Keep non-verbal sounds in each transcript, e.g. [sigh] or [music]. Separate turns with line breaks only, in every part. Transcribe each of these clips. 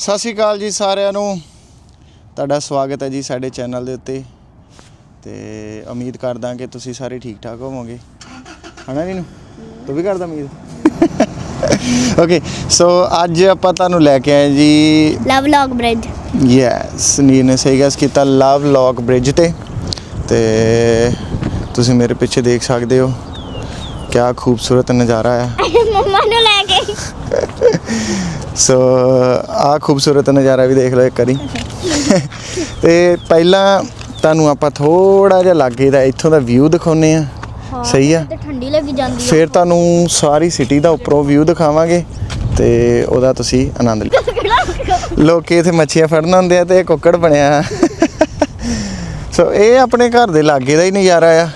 ਸਤਿ ਸ਼੍ਰੀ ਅਕਾਲ ਜੀ ਸਾਰਿਆਂ ਨੂੰ। ਤੁਹਾਡਾ ਸਵਾਗਤ ਹੈ ਜੀ ਸਾਡੇ ਚੈਨਲ ਦੇ ਉੱਤੇ। ਤੇ ਉਮੀਦ ਕਰਦਾ ਕਿ ਤੁਸੀਂ ਸਾਰੇ ਠੀਕ ਠਾਕ ਹੋਵੋਗੇ। ਹਨਾ ਨੀਨੂ ਤੂੰ ਵੀ ਕਰਦਾ ਉਮੀਦ? ਓਕੇ ਸੋ ਅੱਜ ਆਪਾਂ ਤੁਹਾਨੂੰ ਲੈ ਕੇ ਆਏ ਜੀ।
Love log bridge
yes Neer ਨੇ ਸਹੀ ਗੈਸ ਕੀਤਾ ਲਵ ਲੌਕ ਬ੍ਰਿਜ ਤੇ। ਤੇ ਤੁਸੀਂ ਮੇਰੇ ਪਿੱਛੇ ਦੇਖ ਸਕਦੇ ਹੋ। ਕਿਆ ਖੂਬਸੂਰਤ ਨਜ਼ਾਰਾ ਹੈ। [laughs]
ਮੰਮਾ ਨੂੰ ਲੈ ਕੇ।
ਸੋ ਆ ਖੂਬਸੂਰਤ ਨਜ਼ਾਰਾ ਵੀ ਦੇਖ ਲਓ ਇੱਕ ਵਾਰੀ। ਤੇ ਪਹਿਲਾਂ ਤੁਹਾਨੂੰ ਆਪਾਂ ਥੋੜਾ ਜਿਹਾ ਲਾਗੇ ਦਾ ਇੱਥੋਂ ਦਾ ਵਿਊ ਦਿਖਾਉਨੇ ਆ ਸਹੀ ਆ।
ਤੇ ਠੰਡੀ ਲੱਗੀ ਜਾਂਦੀ
ਫਿਰ ਤੁਹਾਨੂੰ ਸਾਰੀ ਸਿਟੀ ਦਾ ਉੱਪਰੋਂ ਵਿਊ ਦਿਖਾਵਾਂਗੇ ਤੇ ਉਹਦਾ ਤੁਸੀਂ ਆਨੰਦ ਲਿਓ। ਲੋਕੀ ਇੱਥੇ ਮੱਛੀਆਂ ਫੜਨ ਆਉਂਦੇ ਆ ਤੇ ਇਹ ਕੁੱਕੜ ਬਣਿਆ। ਸੋ ਇਹ ਆਪਣੇ ਘਰ ਦੇ ਲਾਗੇ ਦਾ ਹੀ ਨਜ਼ਾਰਾ ਆ।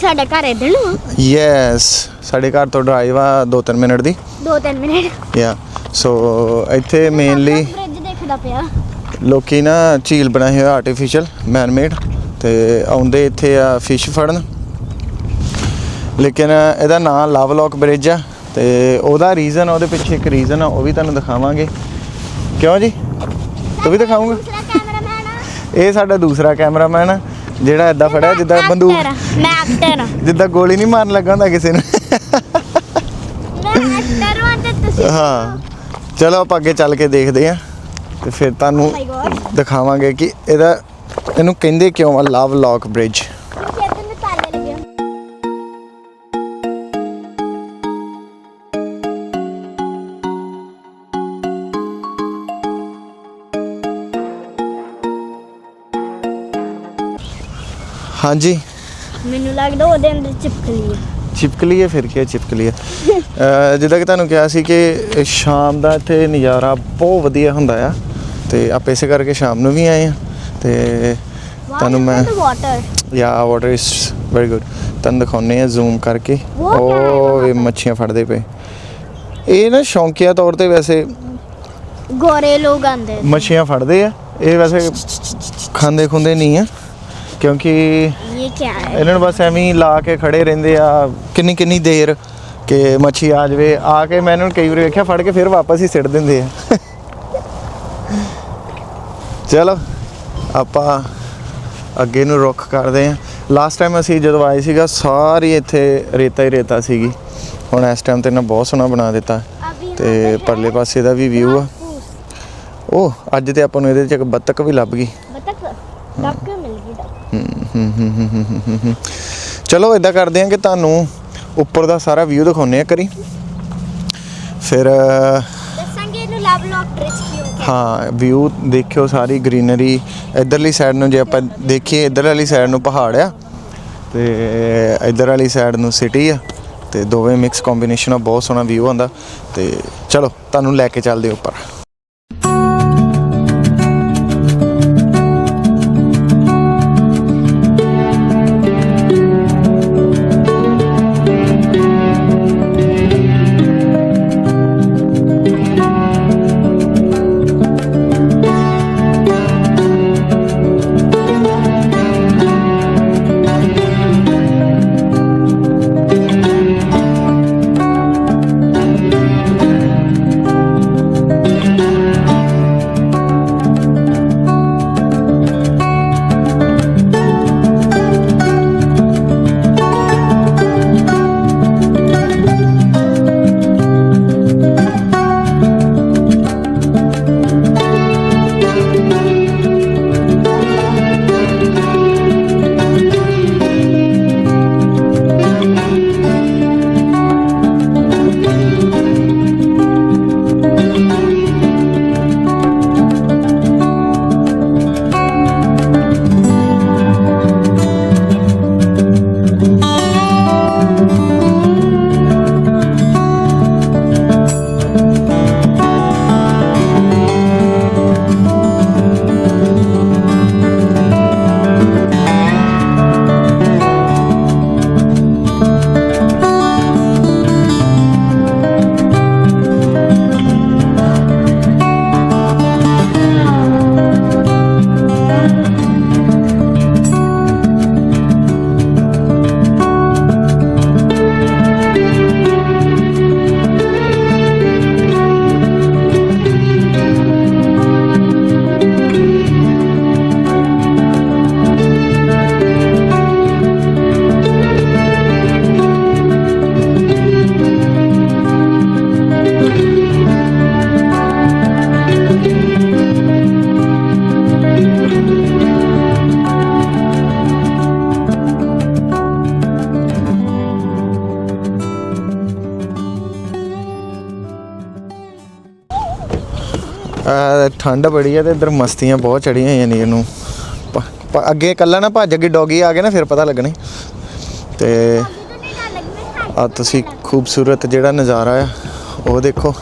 ਸਾਡਾ ਘਰ ਇਧਰ ਨੂੰ
ਯੈਸ ਸਾਡੇ ਘਰ ਤੋਂ ਡਰਾਈਵ ਆ 2-3 ਮਿੰਟ ਦੀ।
2-3 ਮਿੰਟ।
ਯਾ ਸੋ ਇੱਥੇ ਮੇਨਲੀ
ਬ੍ਰਿਜ ਦੇਖਦਾ ਪਿਆ।
ਲੋਕੀ ਨਾ ਝੀਲ ਬਣਾਈ ਹੋਈ ਆਰਟੀਫੀਸ਼ੀਅਲ ਮੈਨ ਮੇਡ ਤੇ ਆਉਂਦੇ ਇੱਥੇ ਆ ਫਿਸ਼ ਫੜਨ। ਲੇਕਿਨ ਇਹਦਾ ਨਾਮ ਲਵ ਲੌਕ ਬ੍ਰਿਜ ਆ ਤੇ ਉਹਦਾ ਰੀਜ਼ਨ ਉਹਦੇ ਪਿੱਛੇ ਇੱਕ ਰੀਜ਼ਨ ਆ ਉਹ ਵੀ ਤੁਹਾਨੂੰ ਦਿਖਾਵਾਂਗੇ। ਕਿਉਂ ਜੀ? ਤੂੰ ਵੀ ਦਿਖਾਉਂਗਾ ਇਹ ਸਾਡਾ ਦੂਸਰਾ ਕੈਮਰਾਮੈਨ ਆ। ਜਿਹੜਾ ਐਦਾਂ ਫੜਿਆ ਜਿੱਦਾਂ ਬੰਦੂਕ।
ਮੈਂ ਐਕਟਰ
ਜਿੱਦਾਂ ਗੋਲੀ ਨਹੀਂ ਮਾਰਨ ਲੱਗਾ ਹੁੰਦਾ ਕਿਸੇ ਨੂੰ।
ਮੈਂ ਐਕਟਰ ਹਾਂ ਤੇ ਤੁਸੀਂ
ਹਾਂ। ਚਲੋ ਆਪਾਂ ਅੱਗੇ ਚੱਲ ਕੇ ਦੇਖਦੇ ਆ। ਤੇ ਫਿਰ ਤੁਹਾਨੂੰ
ਗॉड
ਦਿਖਾਵਾਂਗੇ ਕਿ ਇਹਦਾ ਇਹਨੂੰ ਕਹਿੰਦੇ ਕਿਉਂ ਆ ਲਵ ਲੌਕ ਬ੍ਰਿਜ ਹਾਂਜੀ।
ਮੈਨੂੰ ਲੱਗਦਾ ਉਹਦੇ ਅੰਦਰ ਚਿਪਕਲੀ ਹੈ।
ਚਿਪਕਲੀ ਹੈ ਫਿਰ ਕੀ ਹੈ ਚਿਪਕਲੀ ਹੈ। [laughs] ਅਹ ਜਿੱਦਾਂ ਕਿ ਤੁਹਾਨੂੰ ਕਿਹਾ ਸੀ ਕਿ ਸ਼ਾਮ ਦਾ ਇੱਥੇ ਨਜ਼ਾਰਾ ਬਹੁਤ ਵਧੀਆ ਹੁੰਦਾ ਆ ਤੇ ਆਪਾਂ ਇਸੇ ਕਰਕੇ ਸ਼ਾਮ ਨੂੰ ਵੀ ਆਏ ਆ ਤੇ ਤੁਹਾਨੂੰ ਮੈਂ
ਵਾਟਰ
ਯਾ ਵਾਟਰ ਇਜ਼ ਵੈਰੀ ਗੁੱਡ ਤੁਹਾਨੂੰ ਦਿਖਾਉਨੇ ਆ ਜ਼ੂਮ ਕਰਕੇ
ਉਹ
ਇਹ ਮੱਛੀਆਂ ਫੜਦੇ ਪਏ। ਇਹ ਨਾ ਸ਼ੌਂਕੀਆ ਤੌਰ ਤੇ ਵੈਸੇ
ਗੋਰੇ ਲੋਕ ਆਂਦੇ।
ਮੱਛੀਆਂ ਫੜਦੇ ਆ ਇਹ ਵੈਸੇ [laughs] ਖਾਂਦੇ ਖੁੰਦੇ ਨਹੀਂ ਆ। ਕਿਉਂਕਿ
ਇਹ ਕੀ ਹੈ
ਇਹਨਾਂ ਨੂੰ ਬਸ ਐਵੇਂ ਹੀ ਲਾ ਕੇ ਖੜੇ ਰਹਿੰਦੇ ਆ ਕਿੰਨੀ ਕਿੰਨੀ ਦੇਰ ਕਿ ਮੱਛੀ ਆ ਜਾਵੇ। ਆ ਕੇ ਮੈਂ ਇਹਨਾਂ ਨੂੰ ਕਈ ਵਾਰ ਵੇਖਿਆ ਫੜ ਕੇ ਫਿਰ ਵਾਪਸ ਹੀ ਸਿੱਟ ਦਿੰਦੇ ਆ। ਚਲੋ ਆਪਾਂ ਅੱਗੇ ਨੂੰ ਰੁੱਖ ਕਰਦੇ ਆ। ਲਾਸਟ ਟਾਈਮ ਅਸੀਂ ਜਦੋਂ ਆਏ ਸੀਗਾ ਸਾਰੀ ਇੱਥੇ ਰੇਤਾ ਹੀ ਰੇਤਾ ਸੀਗੀ। ਹੁਣ ਇਸ ਟਾਈਮ ਤੇ ਇਹਨਾਂ ਬਹੁਤ ਸੋਹਣਾ ਬਣਾ ਦਿੱਤਾ। ਤੇ ਪਰਲੇ ਪਾਸੇ ਦਾ ਵੀ ਵਿਊ ਆ। ਉਹ ਅੱਜ ਤੇ ਆਪਾਂ ਨੂੰ ਇਹਦੇ ਚ ਇੱਕ ਬੱਤਕ ਵੀ ਲੱਭ ਗਈ।
ਬਤਕ? ਡੱਕ ਮਿਲ
ਹਮ, ਹਮ। ਚਲੋ ਇਦਾਂ ਕਰਦੇ ਹਾਂ ਕਿ ਤੁਹਾਨੂੰ ਉੱਪਰ ਦਾ ਸਾਰਾ ਵਿਊ ਦਿਖਾਉਨੇ ਆ ਕਰੀ ਫਿਰ
ਦੱਸਾਂਗੇ ਇਹਨੂੰ ਲਵ ਲੌਕ ਬ੍ਰਿਜ ਕਿਉਂ
ਹਾਂ ਵਿਊ ਦੇਖਿਓ ਸਾਰੀ ਗ੍ਰੀਨਰੀ ਇਧਰਲੀ ਸਾਈਡ ਨੂੰ ਜੇ ਆਪਾਂ ਦੇਖੀਏ ਇਧਰ ਵਾਲੀ ਸਾਈਡ ਨੂੰ ਪਹਾੜ ਆ ਤੇ ਇਧਰ ਵਾਲੀ ਸਾਈਡ ਨੂੰ ਸਿਟੀ ਆ ਤੇ ਦੋਵੇਂ ਮਿਕਸ ਕੰਬੀਨੇਸ਼ਨ ਆ ਬਹੁਤ ਸੋਹਣਾ ਵਿਊ ਆਉਂਦਾ ਤੇ ਚਲੋ ਤੁਹਾਨੂੰ ਲੈ ਕੇ ਚੱਲਦੇ ਉੱਪਰ। ਠੰਡ ਬੜੀ ਆ ਤੇ ਇੱਧਰ ਮਸਤੀਆਂ ਬਹੁਤ ਚੜੀਆਂ ਹੋਈਆਂ ਨੇ ਇਹਨੂੰ। ਅੱਗੇ ਕੱਲਾ ਨਾ ਭੱਜ ਅੱਗੇ ਡੌਗੀ ਆ ਗਏ ਨਾ ਫਿਰ ਪਤਾ ਲੱਗਣੀ ਤੇ ਆ ਤੁਸੀਂ ਖੂਬਸੂਰਤ ਜਿਹੜਾ ਨਜ਼ਾਰਾ ਆ ਉਹ ਦੇਖੋ।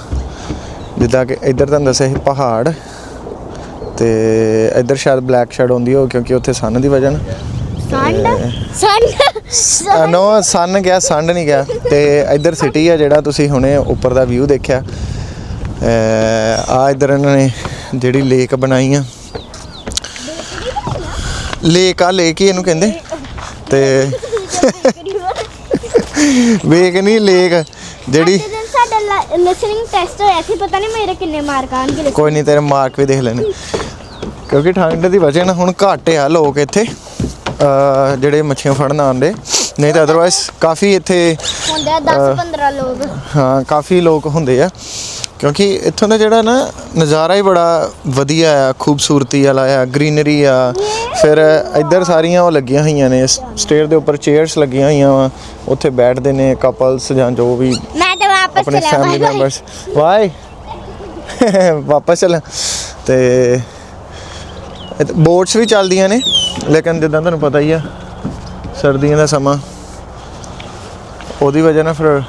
ਜਿੱਦਾਂ ਕਿ ਇੱਧਰ ਤੁਹਾਨੂੰ ਦੱਸਿਆ ਸੀ ਪਹਾੜ ਤੇ ਇੱਧਰ ਸ਼ਾਇਦ ਬਲੈਕ ਸ਼ੈਡ ਹੁੰਦੀ ਹੋ ਕਿਉਂਕਿ ਉੱਥੇ ਸਨ ਦੀ ਵਜ੍ਹਾ ਨਾਲ।
ਸੰਡ ਸੰਡ
ਨੋ ਸਨ ਗਿਆ ਸੰਡ ਨਹੀਂ ਗਿਆ। ਤੇ ਇੱਧਰ ਸਿਟੀ ਆ ਜਿਹੜਾ ਤੁਸੀਂ ਹੁਣੇ ਉੱਪਰ ਦਾ ਵਿਊ ਦੇਖਿਆ। ਆ ਇੱਧਰ ਇਹਨਾਂ ਨੇ ਜਿਹੜੀ ਲੇਕ ਬਣਾਈ ਆ। ਲੇਕ ਆ ਲੇਕ ਹੀ ਇਹਨੂੰ ਕਹਿੰਦੇ। ਤੇ ਵੇਖ ਨਹੀਂ ਲੇਕ ਜਿਹੜੀ
ਸਾਡਾ ਲਿਸਨਿੰਗ ਟੈਸਟ ਹੋਇਆ ਸੀ ਪਤਾ ਨਹੀਂ ਮੇਰੇ ਕਿੰਨੇ ਮਾਰਕ ਆਣਗੇ
ਕੋਈ ਨਹੀਂ ਤੇਰੇ ਮਾਰਕ ਵੀ ਦੇਖ ਲੈਣੇ। ਕਿਉਂਕਿ ਠੰਡ ਦੀ ਵਜ੍ਹਾ ਨਾਲ ਹੁਣ ਘੱਟ ਆ ਲੋਕ ਇੱਥੇ ਜਿਹੜੇ ਮੱਛੀਆਂ ਫੜਨ ਆਉਂਦੇ। ਨਹੀਂ ਤਾਂ ਅਦਰਵਾਇਜ਼ ਕਾਫੀ ਇੱਥੇ
ਹੁੰਦੇ ਆ 10 15 ਲੋਕ।
ਹਾਂ ਕਾਫੀ ਲੋਕ ਹੁੰਦੇ ਆ। ਕਿਉਂਕਿ ਇੱਥੋਂ ਦਾ ਜਿਹੜਾ ਨਾ ਨਜ਼ਾਰਾ ਹੀ ਬੜਾ ਵਧੀਆ ਆ ਖੂਬਸੂਰਤੀ ਵਾਲਾ ਆ ਗ੍ਰੀਨਰੀ ਆ। ਫਿਰ ਇੱਧਰ ਸਾਰੀਆਂ ਉਹ ਲੱਗੀਆਂ ਹੋਈਆਂ ਨੇ ਸਟੇਅਰ ਦੇ ਉੱਪਰ ਚੇਅਰਸ ਲੱਗੀਆਂ ਹੋਈਆਂ ਵਾ ਉੱਥੇ ਬੈਠਦੇ ਨੇ ਕਪਲਸ ਜਾਂ ਜੋ ਵੀ
ਮੈਂ ਤਾਂ ਵਾਪਸ
ਆਪਣੇ ਫੈਮਿਲੀ ਮੈਂਬਰਸ ਵਾਈ ਵਾਪਸ ਚੱਲ। ਤੇ ਬੋਟਸ ਵੀ ਚੱਲਦੀਆਂ ਨੇ ਲੇਕਿਨ ਜਿੱਦਾਂ ਤੁਹਾਨੂੰ ਪਤਾ ਹੀ ਆ ਸਰਦੀਆਂ ਦਾ ਸਮਾਂ। ਉਹਦੀ ਵਜ੍ਹਾ ਨਾਲ ਫਿਰ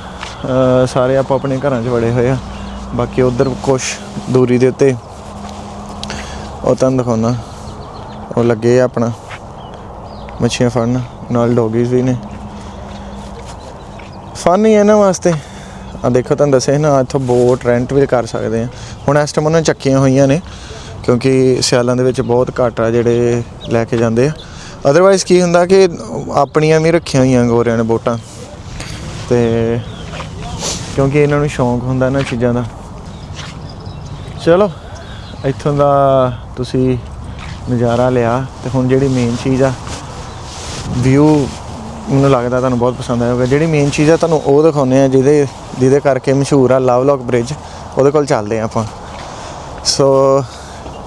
ਸਾਰੇ ਆਪੋ ਆਪਣੇ ਘਰਾਂ 'ਚ ਵੜੇ ਹੋਏ ਆ। ਬਾਕੀ ਉਧਰ ਕੁਛ ਦੂਰੀ ਦੇ ਉੱਤੇ ਉਹ ਤੁਹਾਨੂੰ ਦਿਖਾਉਣਾ। ਉਹ ਲੱਗੇ ਆ ਆਪਣਾ। ਮੱਛੀਆਂ ਫੜਨ। ਨਾਲ ਡੌਗੀਜ਼ ਵੀ ਨੇ। ਫਨ ਹੀ ਹੈ ਇਹਨਾਂ ਵਾਸਤੇ। ਆ ਦੇਖੋ, ਤੁਹਾਨੂੰ ਦੱਸਿਆ ਨਾ, ਇੱਥੋਂ ਬੋਟ ਰੈਂਟ ਵੀ ਕਰ ਸਕਦੇ ਆ। ਹੁਣ ਇਸ ਟਾਈਮ ਉਹਨਾਂ ਚੱਕੀਆਂ ਹੋਈਆਂ ਨੇ, ਕਿਉਂਕਿ ਸਿਆਲਾਂ ਦੇ ਵਿੱਚ ਬਹੁਤ ਘੱਟ ਆ ਜਿਹੜੇ ਲੈ ਕੇ ਜਾਂਦੇ ਆ। ਅਦਰਵਾਈਜ਼ ਕੀ ਹੁੰਦਾ ਕਿ ਆਪਣੀਆਂ ਵੀ ਰੱਖੀਆਂ ਹੋਈਆਂ ਗੋਰਿਆਂ ਨੇ ਬੋਟਾਂ। ਤੇ ਕਿਉਂਕਿ ਇਹਨਾਂ ਨੂੰ ਸ਼ੌਂਕ ਹੁੰਦਾ ਇਹਨਾਂ ਚੀਜ਼ਾਂ ਦਾ। ਚਲੋ, ਇੱਥੋਂ ਦਾ ਤੁਸੀਂ ਨਜ਼ਾਰਾ ਲਿਆ ਤੇ ਹੁਣ ਜਿਹੜੀ ਮੇਨ ਚੀਜ਼ ਆ ਵਿਊ ਮੈਨੂੰ ਲੱਗਦਾ ਤੁਹਾਨੂੰ ਬਹੁਤ ਪਸੰਦ ਆਏਗਾ। ਜਿਹੜੀ ਮੇਨ ਚੀਜ਼ ਆ ਤੁਹਾਨੂੰ ਉਹ ਦਿਖਾਉਂਦੇ ਆ ਜਿਹਦੇ ਜਿਹਦੇ ਕਰਕੇ ਮਸ਼ਹੂਰ ਆ ਲਵਲੌਕ ਬ੍ਰਿਜ ਉਹਦੇ ਕੋਲ ਚੱਲਦੇ ਆ ਆਪਾਂ। ਸੋ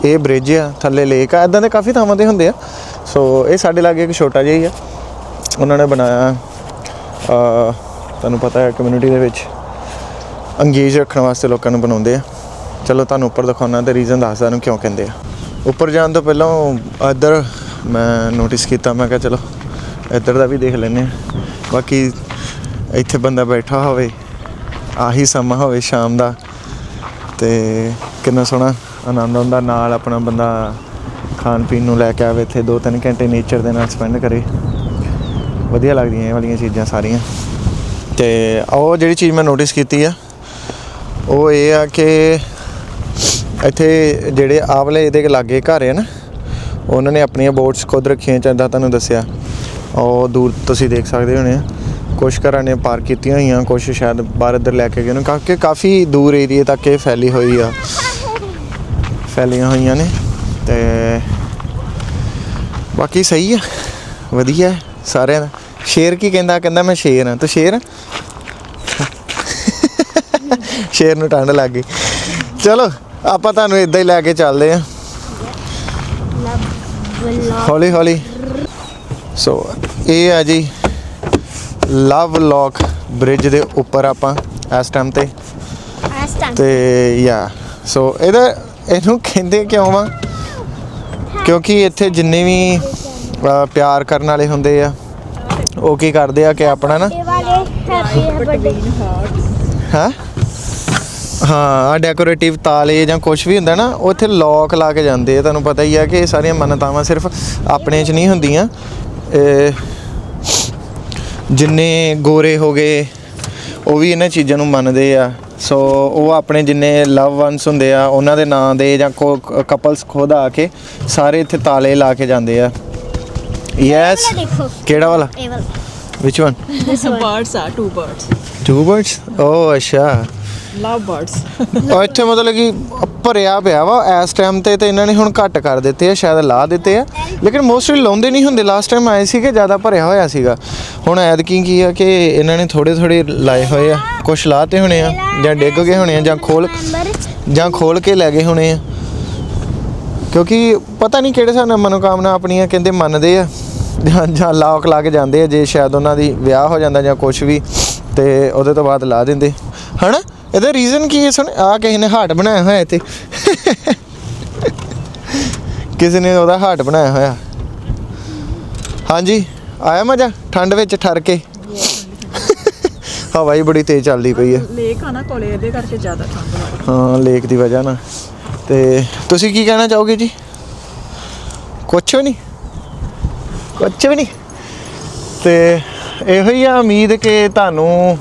ਇਹ ਬ੍ਰਿਜ ਆ, ਥੱਲੇ ਲੇਕ ਆ। ਇਦਾਂ ਦੇ ਕਾਫੀ ਥਾਵਾਂ ਤੇ ਹੁੰਦੇ ਆ। ਸੋ ਇਹ ਸਾਡੇ ਲਾਗੇ ਇੱਕ ਛੋਟਾ ਜਿਹਾ ਹੀ ਆ। ਉਹਨਾਂ ਨੇ ਬਣਾਇਆ ਤੁਹਾਨੂੰ ਪਤਾ ਹੈ ਕਮਿਊਨਿਟੀ ਦੇ ਵਿੱਚ। ਅੰਗੇਜ ਰੱਖਣ ਵਾਸਤੇ ਲੋਕਾਂ ਨੂੰ ਬਣਾਉਂਦੇ ਆ। ਚਲੋ ਤੁਹਾਨੂੰ ਉੱਪਰ ਦਿਖਾਉਣਾ ਤੇ ਰੀਜ਼ਨ ਦੱਸਦਾ ਨੂੰ ਕਿਉਂ ਕਹਿੰਦੇ ਆ। ਉੱਪਰ ਜਾਣ ਤੋਂ ਪਹਿਲਾਂ ਇੱਧਰ ਮੈਂ ਨੋਟਿਸ ਕੀਤਾ, ਮੈਂ ਕਿਹਾ ਚਲੋ ਇੱਧਰ ਦਾ ਵੀ ਦੇਖ ਲੈਂਦੇ ਆ ਬਾਕੀ ਇੱਥੇ ਬੰਦਾ ਬੈਠਾ ਹੋਵੇ, ਆਹੀ ਸਮਾਂ ਹੋਵੇ ਸ਼ਾਮ ਦਾ, ਤੇ ਕਿੰਨਾ ਸੋਹਣਾ ਆਨੰਦ ਆਉਂਦਾ ਨਾਲ ਆਪਣਾ ਬੰਦਾ ਖਾਣ ਪੀਣ ਨੂੰ ਲੈ ਕੇ ਆਵੇ ਇੱਥੇ 2-3 ਘੰਟੇ ਨੇਚਰ ਦੇ ਨਾਲ ਸਪੈਂਡ ਕਰੇ। ਵਧੀਆ ਲੱਗਦੀਆਂ ਇਹ ਵਾਲੀਆਂ ਚੀਜ਼ਾਂ ਸਾਰੀਆਂ। ਤੇ ਉਹ ਜਿਹੜੀ ਚੀਜ਼ ਮੈਂ ਨੋਟਿਸ ਕੀਤੀ ਆ ਉਹ ਇਹ ਆ ਕਿ ਇੱਥੇ ਜਿਹੜੇ ਆਵਲੇ ਇਹਦੇ ਲਾਗੇ ਘਰ ਹੈ ਨਾ, ਉਹਨਾਂ ਨੇ ਆਪਣੀਆਂ ਬੋਟਸ ਖੁਦ ਰੱਖੀਆਂ ਚਾਹੁੰਦਾ ਤੁਹਾਨੂੰ ਦੱਸਿਆ। ਉਹ ਦੂਰ ਤੁਸੀਂ ਦੇਖ ਸਕਦੇ ਹੋਣੇ ਆ। ਕੁਝ ਘਰਾਂ ਨੇ ਪਾਰਕ ਕੀਤੀਆਂ ਹੋਈਆਂ ਕੁਝ ਸ਼ਾਇਦ ਬਾਹਰ ਇੱਧਰ ਲੈ ਕੇ ਗਏ ਨੇ ਕਿਉਂਕਿ ਕਾਫੀ ਦੂਰ ਏਰੀਏ ਤੱਕ ਇਹ ਫੈਲੀ ਹੋਈ ਆ। ਫੈਲੀਆਂ ਹੋਈਆਂ ਨੇ ਤੇ ਬਾਕੀ ਸਹੀ ਆ, ਵਧੀਆ ਸਾਰਿਆਂ ਦਾ। ਸ਼ੇਰ ਕੀ ਕਹਿੰਦਾ? ਕਹਿੰਦਾ ਮੈਂ ਸ਼ੇਰ ਹਾਂ। ਤੂੰ ਸ਼ੇਰ ਸ਼ੇਰ ਨੂੰ ਠੰਡ ਲੱਗ ਗਈ। ਚਲੋ ਆਪਾਂ ਤੁਹਾਨੂੰ ਇਦਾਂ ਹੀ ਲੈ ਕੇ ਚੱਲਦੇ ਆ ਹੌਲੀ ਹੌਲੀ। ਸੋ ਇਹ ਆ ਜੀ ਲਵ ਲੌਕ ਬ੍ਰਿਜ ਦੇ ਉੱਪਰ ਆਪਾਂ ਇਸ ਟਾਈਮ ਤੇ।
ਆਸਟਨ
ਤੇ ਯਾ ਸੋ ਇਹਦਾ ਇਹਨੂੰ ਕਹਿੰਦੇ ਕਿਉਂ ਵਾ ਕਿਉਂਕਿ ਇੱਥੇ ਜਿੰਨੇ ਵੀ ਪਿਆਰ ਕਰਨ ਵਾਲੇ ਹੁੰਦੇ ਆ ਉਹ ਕੀ ਕਰਦੇ ਆ ਕਿ ਆਪਣਾ ਨਾ ਹਾਂ? ਹਾਂ ਆ ਡੈਕੋਰੇਟਿਵ ਤਾਲੇ ਜਾਂ ਕੁਝ ਵੀ ਹੁੰਦਾ ਨਾ ਉਹ ਇੱਥੇ ਲੋਕ ਲਾ ਕੇ ਜਾਂਦੇ ਆ। ਤੁਹਾਨੂੰ ਪਤਾ ਹੀ ਆ ਕਿ ਇਹ ਸਾਰੀਆਂ ਮੰਨਤਾਵਾਂ ਸਿਰਫ ਆਪਣੇ 'ਚ ਨਹੀਂ ਹੁੰਦੀਆਂ। ਇਹ ਜਿੰਨੇ ਗੋਰੇ ਹੋ ਗਏ ਉਹ ਵੀ ਇਹਨਾਂ ਚੀਜ਼ਾਂ ਨੂੰ ਮੰਨਦੇ ਆ। ਸੋ ਉਹ ਆਪਣੇ ਜਿੰਨੇ ਲਵ ਵਨਸ ਹੁੰਦੇ ਆ ਉਹਨਾਂ ਦੇ ਨਾਂ ਦੇ ਜਾਂ ਕਪਲਸ ਖੁਦ ਆ ਕੇ ਸਾਰੇ ਇੱਥੇ ਤਾਲੇ ਲਾ ਕੇ ਜਾਂਦੇ ਆ। ਯੈਸ ਕਿਹੜਾ ਵਾਲਾ?
ਇਹ ਵਾਲਾ।
ਵਿਚ one
birds are two birds.
Two birds ਓ ਅੱਛਾ।
Love birds. [laughs]
ਉਹ ਇੱਥੇ ਮਤਲਬ ਕਿ ਭਰਿਆ ਪਿਆ ਵਾ, ਇਸ ਟਾਈਮ ਤੇ ਤੇ ਇਹਨਾਂ ਨੇ ਹੁਣ ਘੱਟ ਕਰ ਦਿੱਤੇ ਆ, ਸ਼ਾਇਦ ਲਾ ਦਿੱਤੇ ਆ। ਲੇਕਿਨ ਮੋਸਟਲੀ ਲਾਉਂਦੇ ਨਹੀਂ ਹੁੰਦੇ ਲਾਸਟ ਟਾਈਮ ਆਏ ਸੀ ਜ਼ਿਆਦਾ ਭਰਿਆ ਹੋਇਆ ਸੀਗਾ। ਹੁਣ ਐਤਕੀ ਕੀ ਆ ਕਿ ਇਹਨਾਂ ਨੇ ਥੋੜੇ ਥੋੜੇ ਲਾਏ ਹੋਏ ਆ, ਕੁਛ ਲਾਤੇ ਹੋਣੇ ਆ, ਜਾਂ ਡਿੱਗ ਗਏ ਹੋਣੇ ਆ, ਜਾਂ ਖੋਲ ਜਾਂ ਖੋਲ ਕੇ ਲੈ ਗਏ ਹੋਣੇ ਆ। ਕਿਉਂਕਿ ਪਤਾ ਨਹੀਂ ਕਿਹੜੇ ਸਾਨੂੰ ਮਨੋਕਾਮਨਾ ਆਪਣੀਆਂ ਕਹਿੰਦੇ ਮੰਨਦੇ ਆ, ਜਾਂ ਜਾਂ ਲੋਕ ਲਾ ਕੇ ਜਾਂਦੇ ਆ, ਜੇ ਸ਼ਾਇਦ ਉਹਨਾਂ ਦੀ ਵਿਆਹ ਹੋ ਜਾਂਦਾ ਜਾਂ ਕੁਝ ਵੀ, ਤੇ ਉਹਦੇ ਤੋਂ ਬਾਅਦ ਲਾ ਦਿੰਦੇ। ਹਨਾ? ਇਹਦਾ ਰੀਜ਼ਨ ਕੀ ਹੈ? ਸੁਣ ਆ ਕਿਸੇ ਨੇ ਹਾਰਟ ਬਣਾਇਆ ਹੋਇਆ ਇੱਥੇ। ਕਿਸੇ ਨੇ ਉਹਦਾ ਹਾਰਟ ਬਣਾਇਆ ਹੋਇਆ। ਹਾਂਜੀ ਆਇਆ ਮਜ਼ਾ? ਠੰਡ ਵਿੱਚ ਠਰ ਕੇ। ਹਵਾ ਹੀ ਬੜੀ ਤੇਜ਼ ਚੱਲਦੀ ਪਈ ਹੈ।
ਲੇਕ ਆ ਨਾ ਕੋਲੇ ਇਹਦੇ ਕਰਕੇ ਜ਼ਿਆਦਾ ਠੰਡ ਲੱਗਦੀ
ਹਾਂ। ਲੇਕ ਦੀ ਵਜ੍ਹਾ ਨਾਲ। ਤੇ ਤੁਸੀਂ ਕੀ ਕਹਿਣਾ ਚਾਹੋਗੇ ਜੀ? ਕੁਛ ਵੀ ਨਹੀਂ। ਕੁਛ ਵੀ ਨਹੀਂ। ਤੇ ਇਹੋ ਹੀ ਆ ਉਮੀਦ ਕਿ ਤੁਹਾਨੂੰ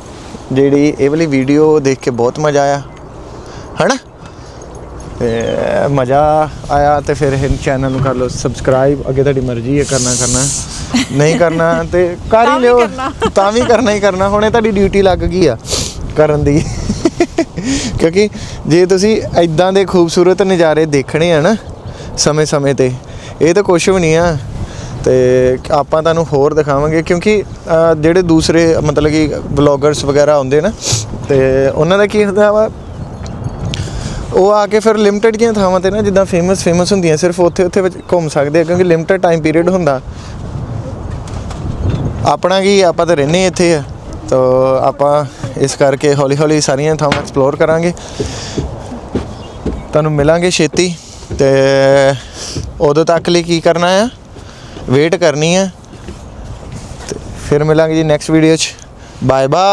ਜਿਹੜੀ ਇਹ ਵਾਲੀ ਵੀਡੀਓ ਦੇਖ ਕੇ ਬਹੁਤ ਮਜ਼ਾ ਆਇਆ। ਹਨਾ? ਤੇ ਮਜ਼ਾ ਆਇਆ ਤੇ ਫਿਰ ਇਹ ਚੈਨਲ ਨੂੰ ਕਰ ਲਓ ਸਬਸਕ੍ਰਾਈਬ ਅੱਗੇ ਤੁਹਾਡੀ ਮਰਜ਼ੀ ਹੈ ਕਰਨਾ ਕਰਨਾ। ਨਹੀਂ ਕਰਨਾ ਤੇ ਕਰ ਹੀ ਲਿਓ। ਤਾਂ ਵੀ ਕਰਨਾ ਹੀ ਕਰਨਾ। ਹੁਣੇ ਤੁਹਾਡੀ ਡਿਊਟੀ ਲੱਗ ਗਈ ਆ ਕਰਨ ਦੀ। ਕਿਉਂਕਿ ਜੇ ਤੁਸੀਂ ਐਦਾਂ ਦੇ ਖੂਬਸੂਰਤ ਨਜ਼ਾਰੇ ਦੇਖਣੇ ਆ ਨਾ ਸਮੇਂ-ਸਮੇਂ ਤੇ ਇਹ ਤਾਂ ਕੁਝ ਵੀ ਨਹੀਂ ਆ। ਤੇ ਆਪਾਂ ਤੁਹਾਨੂੰ ਹੋਰ ਦਿਖਾਵਾਂਗੇ ਕਿਉਂਕਿ ਜਿਹੜੇ ਦੂਸਰੇ, ਮਤਲਬ ਕਿ ਬਲੌਗਰਸ ਵਗੈਰਾ ਆਉਂਦੇ ਨਾ, ਤੇ ਉਹਨਾਂ ਦਾ ਕੀ ਹੁੰਦਾ ਵਾ, ਉਹ ਆ ਕੇ ਫਿਰ ਲਿਮਟਿਡ ਜੀਆਂ ਥਾਵਾਂ ਤੇ ਨਾ, ਜਿੱਦਾਂ ਫੇਮਸ ਫੇਮਸ ਹੁੰਦੀਆਂ, ਸਿਰਫ ਉੱਥੇ ਉੱਥੇ ਵਿੱਚ ਘੁੰਮ ਸਕਦੇ ਆ, ਕਿਉਂਕਿ ਲਿਮਟਿਡ ਟਾਈਮ ਪੀਰੀਅਡ ਹੁੰਦਾ। ਆਪਣਾ ਕੀ, ਆਪਾਂ ਤਾਂ ਰਹਿੰਦੇ ਇੱਥੇ ਆ, ਤਾਂ ਆਪਾਂ ਇਸ ਕਰਕੇ ਹੌਲੀ ਹੌਲੀ ਸਾਰੀਆਂ ਥਾਵਾਂ ਐਕਸਪਲੋਰ ਕਰਾਂਗੇ। ਤੁਹਾਨੂੰ ਮਿਲਾਂਗੇ ਛੇਤੀ, ਤੇ ਉਦੋਂ ਤੱਕ ਲਈ ਕੀ ਕਰਨਾ ਆ? ਵੇਟ ਕਰਨੀ ਹੈ। ਫਿਰ ਮਿਲਾਂਗੇ ਜੀ ਨੈਕਸਟ ਵੀਡੀਓ 'ਚ। Bye bye